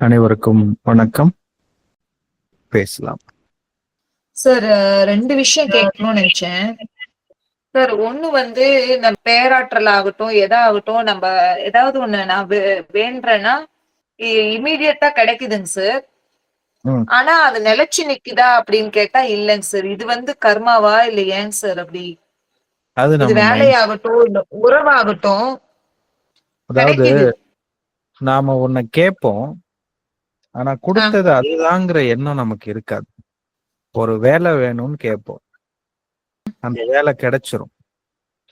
அனைவருக்கும் வணக்கம். பேசலாம். சார் ரெண்டு விஷயம் கேட்கணும்னு நினைச்சேன். சார் ஒண்ணு வந்து நம்ம பேராற்றல் ஆகட்டும் எதாகட்டும் நம்ம ஏதாவது ஒண்ணு நான் வே- வேண்டுறேன்னா இமீடியட்டா கிடைக்குதுங்க சார். ஆனா அது நிலைச்சு நிக்குதா அப்படின்னு கேட்டா இல்லைங்க சார். இது வந்து கர்மாவா இல்ல ஏங்க சார் அப்படி. அது வேலையாகட்டும் உறவாகட்டும். அதாவது நாம ஒன்ன கேட்போம். ஆனா கொடுத்தது அதுதாங்கிற எண்ணம் நமக்கு இருக்காது. ஒரு வேலை வேணும்னு கேட்போம் அந்த வேலை கிடைச்சிரும்.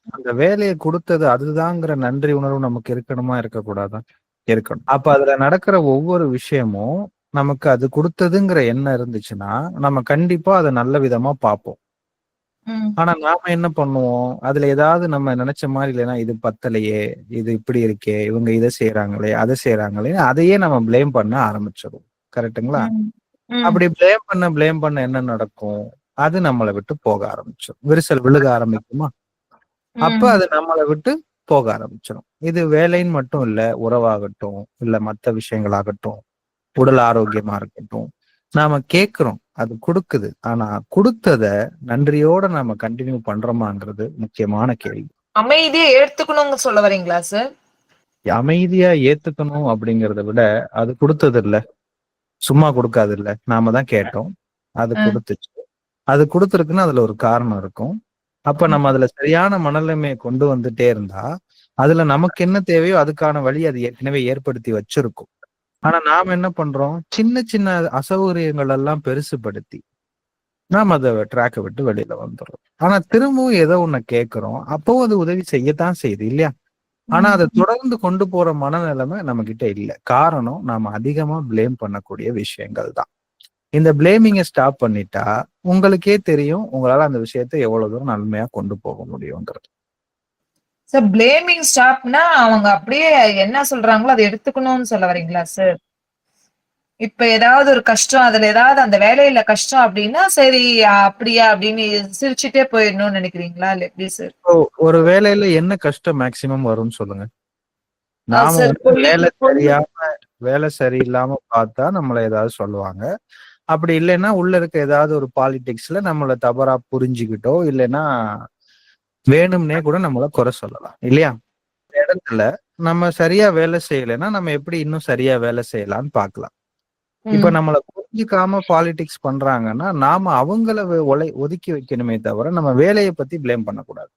அந்த வேலையை கொடுத்தது அதுதாங்கிற நன்றி உணர்வு நமக்கு இருக்கணுமா இருக்கக்கூடாதா? இருக்கணும். அப்ப அதுல நடக்கிற ஒவ்வொரு விஷயமும் நமக்கு அது கொடுத்ததுங்கிற எண்ணம் இருந்துச்சுன்னா நம்ம கண்டிப்பா அதை நல்ல விதமா பார்ப்போம் ம், ஆனா நாம என்ன பண்ணுவோம்? அதுல ஏதாவது நம்ம நினைச்ச மாதிரி இல்லைன்னா இது பத்தலையே இது இப்படி இருக்கே இவங்க இதை செய்யறாங்களே அதை செய்யறாங்களே அதையே நம்ம ப்ளேம் பண்ண ஆரம்பிச்சிடும் கரெக்ட்டுங்களா? ம், ம், அப்படி ப்ளேம் பண்ண ப்ளேம் பண்ண என்ன நடக்கும்? அது நம்மளை விட்டு போக ஆரம்பிச்சிடும் விரிசல் விழுக ஆரம்பிக்குமா? அப்ப ம். அது நம்மளை விட்டு போக ஆரம்பிச்சிடும் இது வேலைன்னு மட்டும் இல்ல உறவாகட்டும் இல்ல மத்த விஷயங்களாகட்டும் உடல் ஆரோக்கியமா இருக்கட்டும் நாம கேக்குறோம் அது கொடுக்குது. ஆனா கொடுத்தத நன்றியோட நாம கண்டினியூ பண்றோமாங்கிறது முக்கியமான கேள்வி. அமைதியை எடுத்துக்கணுங்க சொல்ல வரீங்களா சார் அமைதியா ஏத்துக்கணும் அப்படிங்கறத விட அது கொடுத்தது இல்ல சும்மா கொடுக்காது இல்ல நாம தான் கேட்டோம். அது. கொடுத்துச்சு. அது கொடுத்துருக்குன்னா அதுல ஒரு காரணம் இருக்கும். அப்ப நம்ம அதுல சரியான மனநிலைமையை கொண்டு வந்துட்டே இருந்தா அதுல நமக்கு என்ன தேவையோ அதுக்கான வழி அது ஏற்கனவே ஏற்படுத்தி வச்சிருக்கும். ஆனா நாம என்ன பண்றோம்? சின்ன சின்ன அசௌகரியங்கள் எல்லாம் பெருசுபடுத்தி நாம அதை ட்ராக்கை விட்டு வெளியில வந்துடுறோம். ஆனா திரும்பவும் ஏதோ ஒண்ணு கேட்கிறோம். அப்பவும் அது உதவி செய்யத்தான் செய்யுது இல்லையா? ஆனா அதை தொடர்ந்து கொண்டு போற மனநிலைமை நம்ம கிட்ட இல்ல. காரணம் நாம அதிகமா ப்ளேம் பண்ணக்கூடிய விஷயங்கள் தான். இந்த பிளேமிங்கை ஸ்டாப் பண்ணிட்டா உங்களுக்கே தெரியும் உங்களால அந்த விஷயத்தை எவ்வளவு தூரம் நன்மையா கொண்டு போக முடியுங்கிறது. சார் பிளேமிங் ஸ்டாப்னா அவங்க அப்படியே என்ன சொல்றாங்களோ அதை எடுத்துக்கணும்னு சொல்ல வரீங்களா சார் இப்ப ஏதாவது ஒரு கஷ்டம் அதுல ஏதாவது அந்த வேலையில கஷ்டம் அப்படின்னா சரி அப்படியா அப்படின்னு சிரிச்சுட்டே போயிடணும்னு நினைக்கிறீங்களா இல்ல எப்படி சார் ஒரு வேலையில என்ன கஷ்டம் மேக்சிமம் வரும்னு சொல்லுங்க. நாம வேலை சரியாம வேலை சரியில்லாம பார்த்தா நம்மள ஏதாவது சொல்லுவாங்க. அப்படி இல்லைன்னா உள்ள இருக்க ஏதாவது ஒரு பாலிடிக்ஸ்ல நம்மள தவறா புரிஞ்சுக்கிட்டோ இல்லைன்னா வேணும்னே கூட நம்மள குறை சொல்லலாம். இல்லையா? இடத்துல நம்ம சரியா வேலை செய்யலைன்னா நம்ம எப்படி இன்னும் சரியா வேலை செய்யலாம்னு பார்க்கலாம். இப்ப நம்மள புரிஞ்சுக்காம பாலிடிக்ஸ் பண்றாங்கன்னா நாம அவங்கள ஒலை ஒதுக்கி வைக்கணுமே தவிர நம்ம வேலையை பத்தி ப்ளேம் பண்ணக்கூடாது.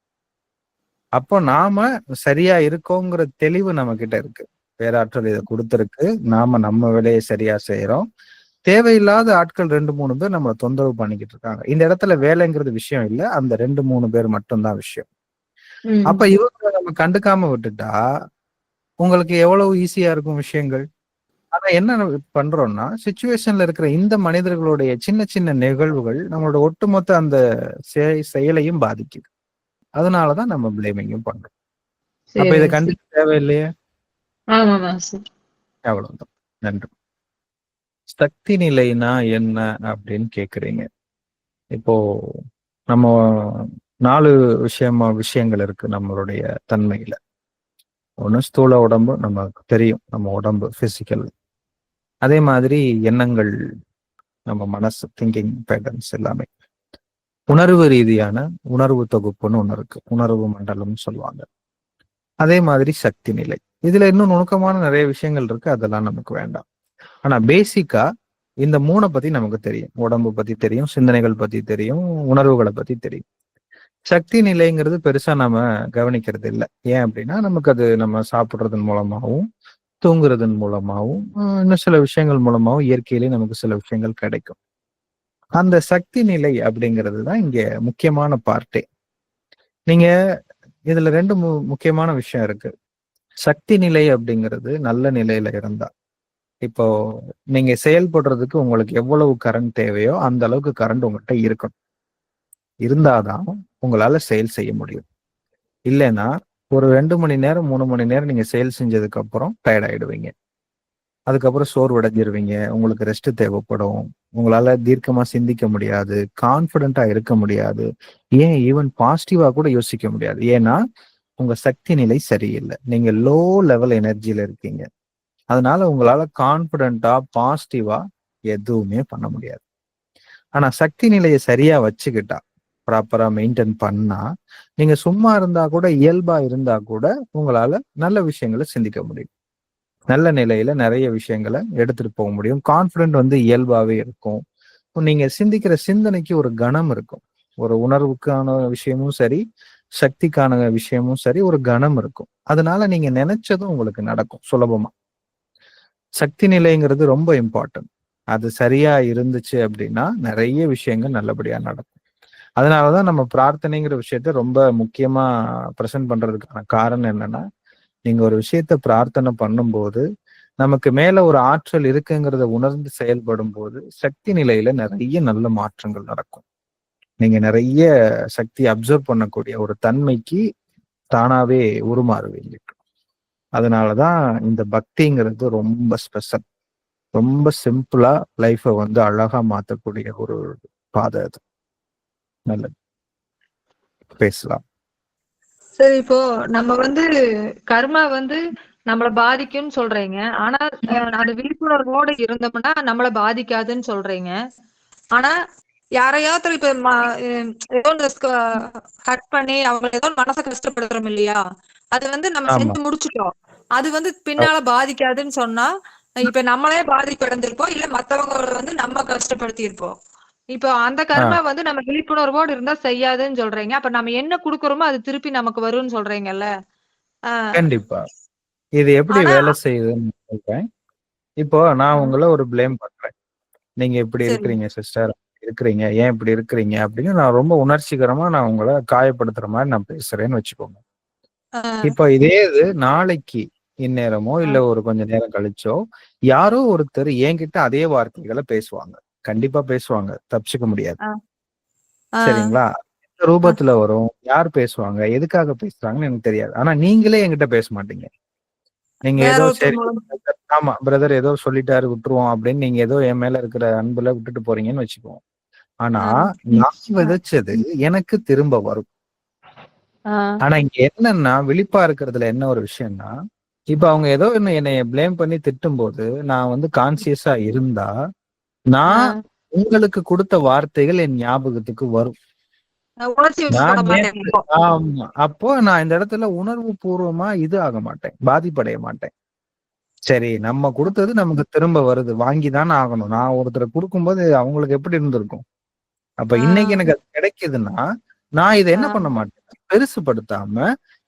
அப்போ நாம சரியா இருக்கோங்கிற தெளிவு நம்ம கிட்ட இருக்கு. பேராற்றல் இதை கொடுத்துருக்கு. நாம நம்ம வேலையை சரியா செய்யறோம் தேவையில்லாத ஆட்கள் ரெண்டு மூணு பேர் நம்மளை தொந்தரவு பண்ணிக்கிட்டு இருக்காங்க. இந்த இடத்துல வேலைங்கிறது விஷயம் இல்ல. அந்த ரெண்டு மூணு பேர் மட்டும்தான் விஷயம். அப்ப இவங்களை நம்ம கண்டுக்காம விட்டுட்டா உங்களுக்கு எவ்வளவு ஈஸியா இருக்கும் விஷயங்கள்? ஆனா என்ன பண்றோம்னா சுச்சுவேஷன்ல இருக்கிற இந்த மனிதர்களுடைய சின்ன சின்ன நிகழ்வுகள் நம்மளோட ஒட்டுமொத்த அந்த செயலையும் பாதிக்குது. அதனாலதான் நம்ம பிளேமிங்கும் பண்றோம். அப்ப இதை. கண்டிப்பா தேவையில்லையே? அவ்வளவுதான். நன்றி. சக்தி நிலைனா என்ன அப்படின்னு கேக்குறீங்க? இப்போ நம்ம நாலு விஷயமா விஷயங்கள் இருக்கு நம்மளுடைய தன்மையில. ஒண்ணு ஸ்தூல உடம்பு நமக்கு தெரியும் நம்ம உடம்பு பிசிக்கல் அதே மாதிரி எண்ணங்கள் நம்ம மனசு திங்கிங் பேட்டர்ன்ஸ் எல்லாமே. உணர்வு ரீதியான உணர்வு தொகுப்புன்னு ஒன்று இருக்கு. உணர்வு மண்டலம்னு சொல்லுவாங்க. அதே மாதிரி சக்தி நிலை. இதுல இன்னும் நுணுக்கமான நிறைய விஷயங்கள் இருக்கு. அதெல்லாம் நமக்கு வேண்டாம். ஆனா பேசிக்கா இந்த மூணை பத்தி நமக்கு தெரியும். உடம்பு பத்தி தெரியும் சிந்தனைகள் பத்தி தெரியும் உணர்வுகளை பத்தி தெரியும். சக்தி நிலைங்கிறது பெருசா நம்ம கவனிக்கிறது இல்லை. ஏன் அப்படின்னா நமக்கு அது நம்ம சாப்பிடுறதன் மூலமாகவும் தூங்குறதன் மூலமாகவும் இன்னும் சில விஷயங்கள் மூலமாகவும் இயற்கையிலேயே நமக்கு சில விஷயங்கள் கிடைக்கும். அந்த சக்தி நிலை அப்படிங்கிறது தான் இங்க முக்கியமான பார்ட்டே நீங்க இதுல ரெண்டு முக்கியமான விஷயம் இருக்கு. சக்தி நிலை அப்படிங்கிறது நல்ல நிலையில இருந்தா இப்போ நீங்க செயல்படுறதுக்கு உங்களுக்கு எவ்வளவு கரண்ட் தேவையோ அந்த அளவுக்கு கரண்ட் உங்ககிட்ட இருக்கணும். இருந்தாதான் உங்களால செயல் செய்ய முடியும். இல்லைன்னா ஒரு ரெண்டு மணி நேரம் மூணு மணி நேரம் நீங்க செயல் செஞ்சதுக்கு அப்புறம் டயர்ட் ஆயிடுவீங்க. அதுக்கப்புறம் சோர்வடைஞ்சிருவீங்க. உங்களுக்கு ரெஸ்ட் தேவைப்படும். உங்களால தீர்க்கமா சிந்திக்க முடியாது. கான்பிடண்டா இருக்க முடியாது. ஏன் ஈவன் பாசிட்டிவா கூட யோசிக்க முடியாது. ஏன்னா உங்க சக்தி நிலை சரியில்லை. நீங்க லோ லெவல் எனர்ஜியில இருக்கீங்க. அதனால உங்களால கான்பிடண்டா பாசிட்டிவா எதுவுமே பண்ண முடியாது. ஆனா சக்தி நிலையை சரியா வச்சுக்கிட்டா ப்ராப்பரா மெயின்டைன் பண்ணா நீங்க சும்மா இருந்தா கூட இயல்பா இருந்தா கூட உங்களால நல்ல விஷயங்களை சிந்திக்க முடியும். நல்ல நிலையில நிறைய விஷயங்களை எடுத்துட்டு போக முடியும். கான்பிடென்ட் வந்து இயல்பாவே இருக்கும். நீங்க சிந்திக்கிற சிந்தனைக்கு ஒரு கணம் இருக்கும். ஒரு உணர்வுக்கான விஷயமும் சரி சக்திக்கான விஷயமும் சரி ஒரு கணம் இருக்கும். அதனால நீங்க நினைச்சதும் உங்களுக்கு நடக்கும் சுலபமா. சக்தி நிலைங்கிறது ரொம்ப இம்பார்ட்டன்ட் அது சரியா இருந்துச்சு அப்படின்னா நிறைய விஷயங்கள் நல்லபடியா நடக்கும். அதனாலதான் நம்ம பிரார்த்தனைங்கிற விஷயத்த ரொம்ப முக்கியமா ப்ரெசென்ட் பண்றதுக்கான காரணம் என்னன்னா நீங்க ஒரு விஷயத்த பிரார்த்தனை பண்ணும்போது நமக்கு மேல ஒரு ஆற்றல் இருக்குங்கிறத உணர்ந்து செயல்படும் போது சக்தி நிலையில நிறைய நல்ல மாற்றங்கள் நடக்கும். நீங்க நிறைய சக்தி அப்சர்வ் பண்ணக்கூடிய ஒரு தன்மைக்கு தானாவே உருமாறுவீங்க. அதனாலதான் இந்த பக்திங்கிறது ரொம்ப ஸ்பெஷல் ரொம்ப சிம்பிளா லைஃபை வந்து அழகா மாத்தக்கூடிய ஒரு பாதை அது. நல்லது. பேசலாம். சரி இப்போ நம்ம வந்து கர்மா வந்து நம்மள பாதிக்கும்னு சொல்றீங்க. ஆனா அஹ், அது விழிப்புணர்வோட இருந்தோம்னா நம்மள பாதிக்காதுன்னு சொல்றீங்க. ஆனா யாரையாவது இப்ப ஏதோ ஹட் பண்ணி அவங்க ஏதோ மனசை கஷ்டப்படுத்துறோம் இல்லையா? அது வந்து நம்ம. செஞ்சு முடிச்சுட்டோம். அது வந்து பின்னால பாதிக்காதுன்னு சொன்னா இப்ப நம்மளே பாதிப்படைந்திருப்போம் இல்ல மத்தவங்க வந்து நம்ம கஷ்டப்படுத்தி இருப்போம் இப்போ அந்த கர்மா வந்து நம்ம விழிப்புணர்வோடு இருந்தா செய்யாதுன்னு சொல்றீங்க. அப்ப நம்ம என்ன குடுக்குறோமோ அது திருப்பி நமக்கு வரும்னு சொல்றீங்கல்ல? கண்டிப்பா. இது எப்படி வேலை செய்யுதுன்னு சொல்றேன். இப்போ நான் உங்களை ஒரு ப்ளேம் பண்றேன். நீங்க இப்படி சரி. இருக்கிறீங்க சிஸ்டர் இருக்கிறீங்க. ஏன் இப்படி இருக்கிறீங்க? அப்படின்னு நான் ரொம்ப உணர்ச்சிகரமா நான் உங்களை காயப்படுத்துற மாதிரி நான் பேசுறேன்னு வச்சுக்கோங்க. இப்போ இதே இது நாளைக்கு இந்நேரமோ இல்ல ஒரு கொஞ்ச நேரம் கழிச்சோ யாரோ ஒருத்தர் என்கிட்ட அதே வார்த்தைகளை பேசுவாங்க. கண்டிப்பா பேசுவாங்க. தப்பிச்சுக்க முடியாது. சரிங்களா? எந்த ரூபத்துல வரும்? யார் பேசுவாங்க? எதுக்காக பேசுறாங்கன்னு எனக்கு தெரியாது. ஆனா நீங்களே என்கிட்ட பேச மாட்டீங்க. நீங்க ஏதோ சரி. ஆமா பிரதர் ஏதோ சொல்லிட்டாரு விட்டுருவோம் அப்படின்னு நீங்க ஏதோ என் மேல இருக்கிற அன்புல விட்டுட்டு போறீங்கன்னு வச்சுக்குவோம் ஆனா நான் விதைச்சது எனக்கு திரும்ப வரும். ஆனா இங்க என்னன்னா விழிப்பா இருக்கிறதுல என்ன ஒரு விஷயம்னா இப்ப அவங்க ஏதோ என்ன என்னைய ப்ளேம் பண்ணி திட்டும் போது நான் வந்து கான்சியஸா இருந்தா நான் உங்களுக்கு கொடுத்த வார்த்தைகள் என் ஞாபகத்துக்கு வரும். அப்போ நான் இந்த இடத்துல உணர்வு பூர்வமா இது ஆக மாட்டேன். பாதிப்படைய மாட்டேன். சரி நம்ம கொடுத்தது நமக்கு திரும்ப வருது. வாங்கி தானே ஆகணும். நான் ஒருத்தர் கொடுக்கும்போது அவங்களுக்கு எப்படி இருந்திருக்கும்? அப்ப இன்னைக்கு எனக்கு அது கிடைக்குதுன்னா நான் இதை என்ன. பண்ண மாட்டேன்? பெருசுபடுத்தாம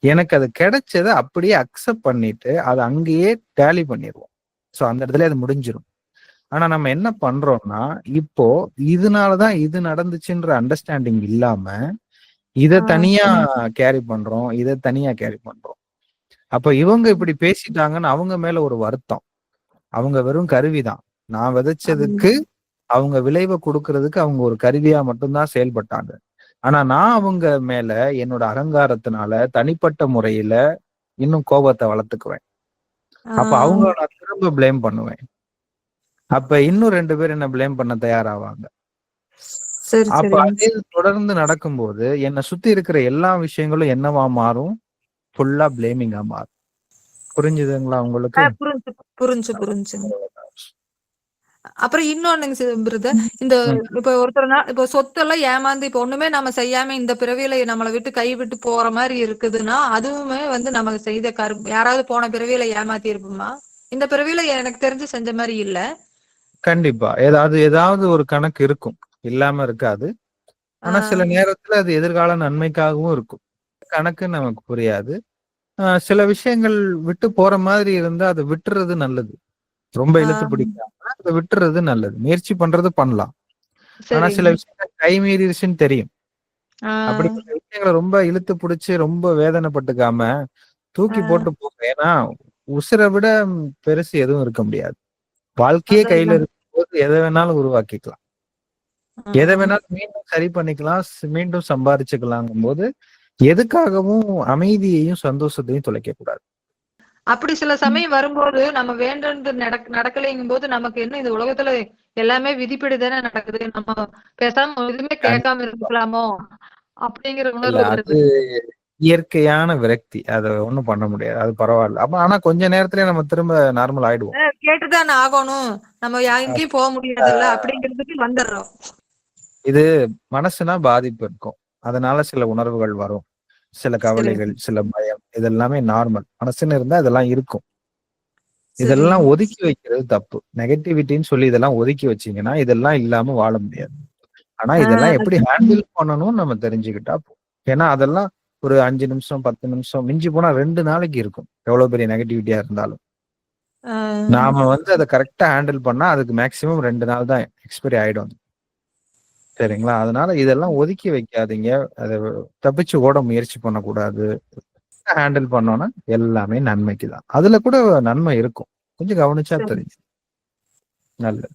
எனக்கு அது கிடைச்சதை அப்படியே அக்செப்ட் பண்ணிட்டு அதை அங்கேயே டேலி பண்ணிடுவோம் சோ அந்த இடத்துல அது முடிஞ்சிரும். ஆனா நம்ம என்ன பண்றோம்னா இப்போ இதனாலதான் இது நடந்துச்சுன்ற அண்டர்ஸ்டாண்டிங் இல்லாம இத. தனியா கேரி பண்றோம் இத தனியா கேரி பண்றோம். அப்ப இவங்க இப்படி பேசிட்டாங்கன்னு அவங்க மேல ஒரு வருத்தம். அவங்க வெறும் கருவிதான் நான் விதைச்சதுக்கு அவங்க விளைவை கொடுக்கறதுக்கு அவங்க ஒரு கருவியா மட்டும்தான் செயல்பட்டாங்க. ஆனா நான் அவங்க மேல என்னோட அகங்காரத்தினால தனிப்பட்ட முறையில இன்னும் கோபத்தை வளர்த்துக்குவேன். அப்ப அவங்க நான் திரும்ப ப்ளேம் பண்ணுவேன். அப்ப இன்னும் ரெண்டு பேர் என்ன ப்ளேம் பண்ண தயாராவாங்க. சரி அப்ப அதே தொடர்ந்து நடக்கும்போது என்னை சுத்தி இருக்கிற எல்லா விஷயங்களும் என்னவா மாறும்? ஃபுல்லா பிளேமிங்கா மாறும். புரிஞ்சுதுங்களா உங்களுக்கு? புரிஞ்சு புரிஞ்சு புரிஞ்சுங்க. அப்புறம் இன்னொன்னுங்க பிரதர். இந்த. இப்ப ஒருத்தர் நா- இப்ப சொத்தெல்லாம் ஏமாந்து இப்ப ஒண்ணுமே நம்ம செய்யாம இந்த பிறவியில நம்மளை விட்டு கை விட்டு போற மாதிரி இருக்குதுன்னா அதுவுமே வந்து நமக்கு செய்த கரு யாராவது போன பிறவியில ஏமாத்தி இருப்போமா? இந்த பிறவியில எனக்கு தெரிஞ்சு செஞ்ச மாதிரி இல்ல. கண்டிப்பா. ஏதாவது ஏதாவது ஒரு கணக்கு இருக்கும். இல்லாம இருக்காது. ஆனா சில நேரத்துல அது எதிர்கால நன்மைக்காகவும் இருக்கும். கணக்கு நமக்கு புரியாது. சில விஷயங்கள் விட்டு போற மாதிரி இருந்தா அதை விட்டுறது நல்லது. ரொம்ப இழுத்து பிடிக்காம. அதை விட்டுறது நல்லது. முயற்சி பண்றது பண்ணலாம். ஆனா சில விஷயங்கள் கை மீறிடுச்சுன்னு தெரியும். அப்படிப்பட்ட விஷயங்களை ரொம்ப இழுத்து பிடிச்சு ரொம்ப வேதனைப்பட்டுக்காம தூக்கி போட்டு போங்க. ஏன்னா உசுரை விட பெருசு எதுவும் இருக்க முடியாது. வாழ்க்கையே கையில. இருக்கும்போது எதை வேணாலும் உருவாக்கிக்கலாம். எதை வேணாலும் மீண்டும் சரி பண்ணிக்கலாம் மீண்டும் சம்பாதிச்சுக்கலாங்கும் போது எதுக்காகவும் அமைதியையும் சந்தோஷத்தையும் தொலைக்க கூடாது அப்படி சில சமயம் வரும்போது நம்ம வேண்டது நடக் நடக்கலைங்கும் போது நமக்கு என்ன இந்த உலகத்துல எல்லாமே விதிப்படி தானே நடக்குது நம்ம பேசாம எதுவுமே கேட்காம இருக்கலாமோ அப்படிங்கிற உணர்வு இயற்கையான விரக்தி. அத ஒண்ணும் பண்ண முடியாது. அது பரவால்ல. அப்ப ஆனா கொஞ்ச நேரத்திலேயே நம்ம திரும்ப நார்மல் ஆயிடுவோம். கேட்டுதானே ஆகணும். நம்ம எங்கேயும் போக முடியாதுல்ல அப்படிங்கிறதுக்கு வந்துடுறோம். இது மனசுனா பாதிப்பு இருக்கும். அதனால சில உணர்வுகள் வரும். சில கவலைகள், சில பயம். இது எல்லாமே நார்மல். மனசுன்னு இருந்தா இதெல்லாம் இருக்கும். இதெல்லாம் ஒதுக்கி வைக்கிறது தப்பு. நெகட்டிவிட்டின்னு சொல்லி இதெல்லாம் ஒதுக்கி வச்சீங்கன்னா, இதெல்லாம் இல்லாம வாழ முடியாது. ஆனா இதெல்லாம் எப்படி ஹேண்டில் பண்ணணும்னு நம்ம தெரிஞ்சுக்கிட்டா போதும். ஏன்னா அதெல்லாம் ஒரு 5 நிமிஷம், 10 நிமிஷம் மிஞ்சி போனா 2 நாளைக்கு இருக்கும். எவ்வளவு பெரிய நெகட்டிவிட்டியா இருந்தாலும். நாம வந்து அத கரெக்ட்டா ஹேண்டில் பண்ணா அதுக்கு மேக்ஸிமம் 2 நாள் தான் எக்ஸ்பைரி ஆயிடும். சரிங்களா? அதனால இதெல்லாம் ஒதுக்கி வைக்காதீங்க. அத தப்பிச்சு ஓட முயற்சி பண்ணக்கூடாது. ஹேண்டில் பண்ணோம்னா எல்லாமே நன்மைக்கு தான். அதுல கூட நன்மை இருக்கும். கொஞ்சம் கவனிச்சா. தெரியும். நல்லது.